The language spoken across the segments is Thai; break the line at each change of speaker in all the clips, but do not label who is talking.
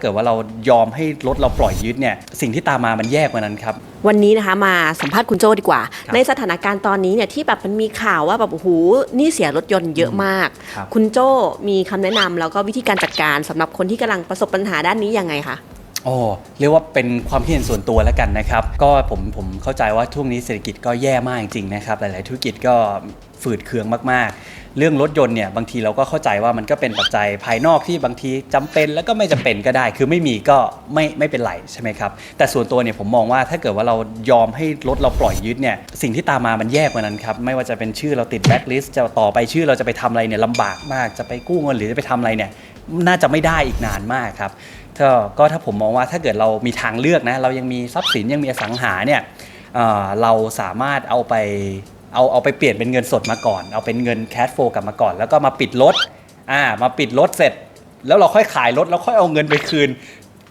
เกิดว่าเรายอมให้รถเราปล่อยยึดเนี่ยสิ่งที่ตามมามันแย่กว่านั้นครับ
วันนี้นะคะมาสัมภาษณ์คุณโจดีกว่า
ครับ
ในสถานการณ์ตอนนี้เนี่ยที่แบบมันมีข่าวว่าแบบโอ้โหหนี่เสียรถยนต์เยอะมาก
ครับ
คุณโจมีคำแนะนำแล้วก็วิธีการจัดการสำหรับคนที่กำลังประสบปัญหาด้านนี้ยังไงคะ
โอ้เรียกว่าเป็นความคิดเห็นส่วนตัวแล้วกันนะครับ ก็ผมผมเข้าใจว่าช่วงนี้เศรษฐกิจก็แย่มากจริงๆนะครับ หลาย ๆ ธุรกิจก็ฝืดเคืองมากๆ เรื่องรถยนต์เนี่ยบางทีเราก็เข้าใจว่ามันก็เป็นปัจจัยภายนอกที่บางทีจำเป็นแล้วก็ไม่จำเป็นก็ได้ คือไม่มีก็ไม่ไม่เป็นไรใช่ไหมครับแต่ส่วนตัวเนี่ยผมมองว่าถ้าเกิดว่าเรายอมให้รถเราปล่อยยึดเนี่ยสิ่งที่ตามมามันแย่กว่านั้นครับไม่ว่าจะเป็นชื่อเราติดแบ็คลิสต์จะต่อไปชื่อเราจะไปทำอะไรเนี่ยลำบากมากจะไปกู้เงินหรือจะไปทำอะไรเนี่ยน่าจะไม่ได้อีกนานมากครับก็ถ้าผมมองว่าถ้าเกิดเรามีทางเลือกนะเรายังมีทรัพย์สินยังมีอสังหาเนี่ยเราสามารถเอาไป เอาเอาไปเปลี่ยนเป็นเงินสดมาก่อน เอาเป็นเงินแค h โฟกลับมาก่อน แล้วก็มาปิดรถอ่ามาปิดรถเสร็จ แล้วเราค่อยขายรถแล้วค่อยเอาเงินไปคืน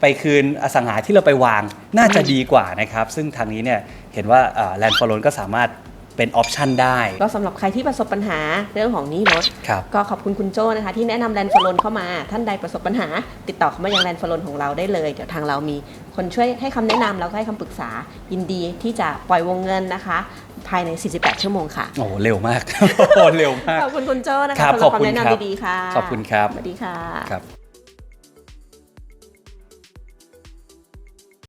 ไปคืนอสังหาที่เราไปวางน่าจะดีกว่านะครับ ซึ่งทางนี้เนี่ยเห็นว่าแลนด์ฟอร์ลนก็สามารถเป็นออปชันได้
ก็สำหรับใครที่ประสบปัญหาเรื่องของหนี้รถ
ครับ
ก็ขอบคุณคุณโจนะคะ ที่แนะนำแลนด์ฟลนเข้ามา ท่านใดประสบปัญหา ติดต่อเข้ามายังแลนด์ฟลนของเราได้เลย เดี๋ยวทางเรามีคนช่วยให้คำแนะนำแล้วก็ให้คำปรึกษายินดีที่จะปล่อยวงเงินนะคะ ภายใน 48 ชั่วโมงค่ะ
โอ้โหเร็วมากเร็วมาก
ขอบคุณคุณโจนะ
ครั
คะ
บ
สำหรับ
ขอบ
คำ
คุณ
แนะครับนำดีๆค่ะ
ขอบคุณครับ
สวัสดีค่ะ
ครับ